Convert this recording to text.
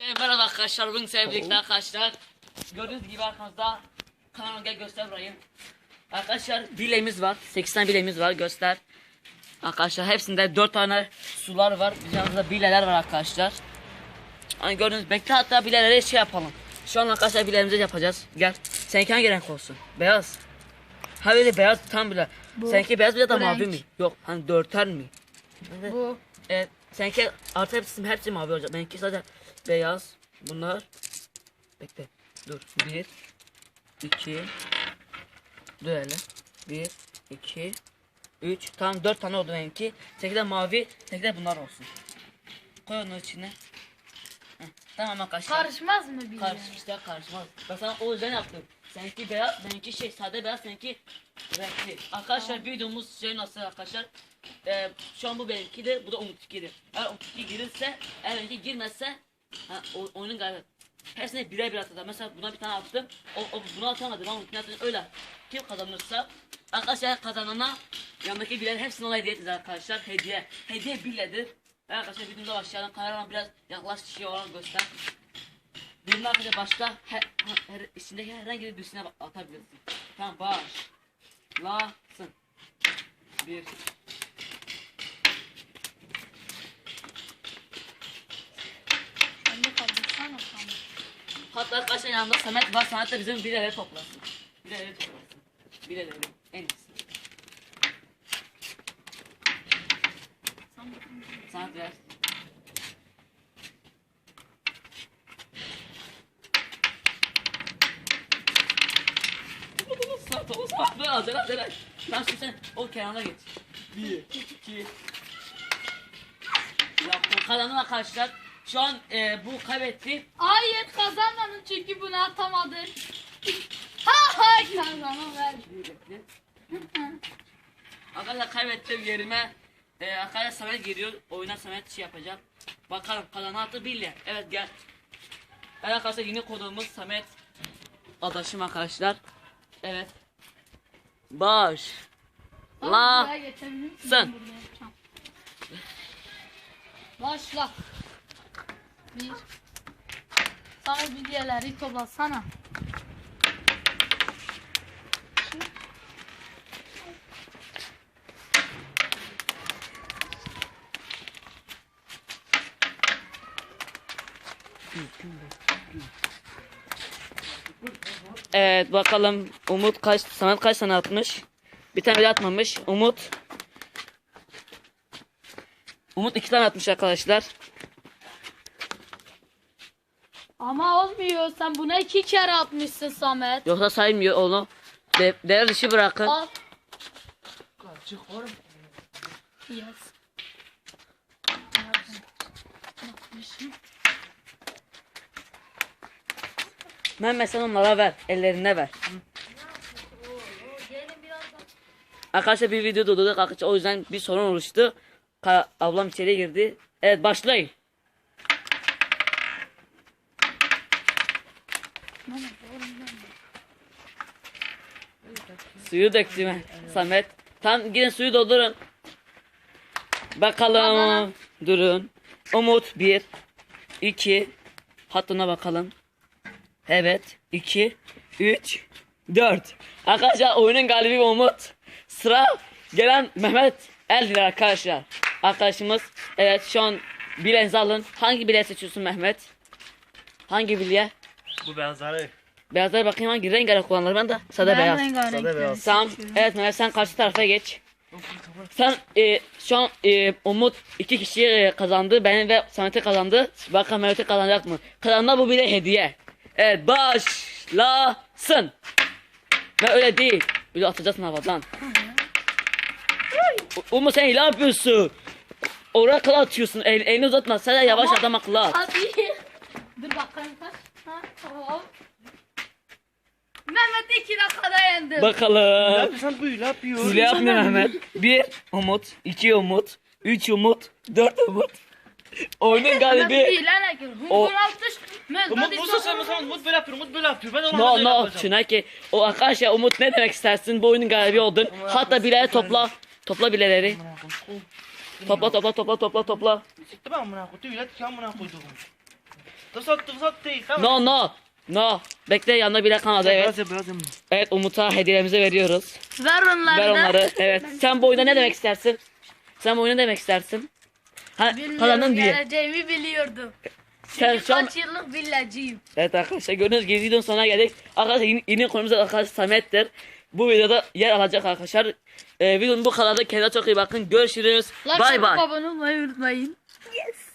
Merhaba arkadaşlar, bugün birlikte arkadaşlar. Gördüğünüz gibi arkamızda kanalı gel göster burayı. Arkadaşlar bileğimiz var, 8 tane bileğimiz var göster. Arkadaşlar hepsinde 4 tane sular var, bir yanımızda bileler var arkadaşlar. Hani gördüğünüz bekle hatta bilelere şey yapalım. Şu an arkadaşlar bileğimizi yapacağız. Gel. Seninki hangi renk olsun? Beyaz. Ha böyle beyaz tam bile. Seninki beyaz bile de bu mavi mi? Yok hani dörter mi? Bu. Evet, seninki artı hepsi, hepsi mavi olacak. Benimki sadece beyaz. Bunlar. Bekle. Dur. Bir. iki. Dur hele. Bir. iki. Üç. Tamam dört tane oldu benimki. De mavi. De bunlar olsun. Koy onun içine. Heh, Tamam arkadaşlar. Karışmaz mı bir Karış işte karışmaz. Ben sana o yüzden yaptım. Seninki beyaz, benimki şey sade beyaz, seninki renkli. Arkadaşlar videomuz şey nasıl arkadaşlar? Ee, şu an bu benimkidir, bu da Umut'unkidir. Eğer Umut'unki girirse, eğer benimki girmezse, ha, o, oyunun galiba. Hepsine birer birer atacağım. Mesela buna bir tane attım, o, o bunu atamadı, ben Umut'unu attım. Öyle. Kim kazanırsa, arkadaşlar kazanana yanındaki birer hepsini ona hediye arkadaşlar. Hediye. Hediye birledir. Evet arkadaşlar videomuza başlayalım. Kamerama biraz yaklaş şey olarak göster. Birinin arkadaşlar başka her, her, içindeki herhangi bir birisine atabilirsin. Tamam başlasın. Bir. Ben Hatta arkadaşlar yanında Samet var. Samet de bizim bireleri toplasın. Bireleri toplasın. Bireleri. En iyisi. Samet ver. Samet ol, Samet ver. Acele acele. Tamam şimdi sen o kenara geç. Bir, iki. Yaptım. Kazandım arkadaşlar. Şu an e, bu kaybetti. Hayır kazanmadın çünkü bunu atamadın. Ha ha. Bekle. Arkadaşlar kaybettim yerime. Ee, arkadaşlar Samet geliyor. Oyuna Samet şey yapacak. Bakalım kazanan attı Billy. Evet gel. Evet arkadaşlar yine konuğumuz Samet. Adaşım arkadaşlar. Evet. Baş. La. Sen. Başla. Bir. Sana bilyeleri toplasana. Evet bakalım Umut kaç Samet kaç tane atmış? Bir tane bile atmamış. Umut Umut iki tane atmış arkadaşlar. Ama olmuyor. Sen buna iki kere atmışsın Samet. Yoksa saymıyor onu. De değer dışı bırakın. Al. Yes. Yapmışım. Mehmet sen onlara ver. Ellerine ver. Arkadaşlar bir video durdurduk arkadaşlar o yüzden bir sorun oluştu. Ka- ablam içeri girdi. Evet başlayın. Suyu döktüm Samet. Tam gidin suyu doldurun. Bakalım. Durun. Umut 1 2 Hattına bakalım. Evet. 2 3 4 Arkadaşlar oyunun galibi Umut. Sıra gelen Mehmet Eldir arkadaşlar. Arkadaşımız evet şu an bileğinizi alın. Hangi bileği seçiyorsun Mehmet? Hangi bileğe? Bu beyazları. Beyazlara bakayım hangi rengarenk olanlar ben de sade Ben beyaz. rengarenk Sade beyaz. Tamam. Evet Mehmet sen karşı tarafa geç. Sen e, şu an e, Umut iki kişi e, kazandı. Benim ve Samet'i kazandı. Bakalım Mehmet'i kazanacak mı? Kazanma bu bile hediye. Evet başlasın. Ve öyle değil. Böyle atacaksın havadan. U- Umut sen ne yapıyorsun? Oraya kadar atıyorsun. El, elini uzatma. Sen de yavaş adam akıllı at. Hadi. Dur bakayım kaç. Ha, tamam. Mehmet iki dakikada yendi. Ne Bakalım. yapıyorsun bu ne yapıyor? Hile yapmıyor Mehmet. Bir Umut, iki Umut, üç Umut, dört Umut. Oyunun galibi. O- Umut Musa sen Musa Umut böyle yapıyor Umut böyle yapıyor. Ben ona No böyle no yapacağım. Çınaki. O arkadaşlar Umut ne demek istersin? Bu oyunun galibi oldun. Hatta bileği topla. Topla bileleri. Topla topla topla topla topla. Siktir ben amına koyduğum. Öyle ki amına koyduğum. Tırsat tırsat değil. Tamam. No no. No. Bekle yanında bile kalmadı evet. Biraz yap biraz yap. Evet Umut'a hediyemizi veriyoruz. Ver onları Ver da. onları. Evet. Sen bu oyunda ne demek istersin? Sen bu oyunda ne demek istersin? Ha, Bilmiyorum, kazandın diye. Geleceğimi biliyordum. Sen Çünkü şu an... kaç yıllık villacıyım. Evet arkadaşlar gördüğünüz gibi videonun sonuna geldik. Arkadaşlar yeni, yeni konumuz arkadaşlar Samet'tir. Bu videoda yer alacak arkadaşlar. Ee, videonun bu kadardı. Kendinize çok iyi bakın. Görüşürüz. Like Bay bay. abone olmayı unutmayın. Yes.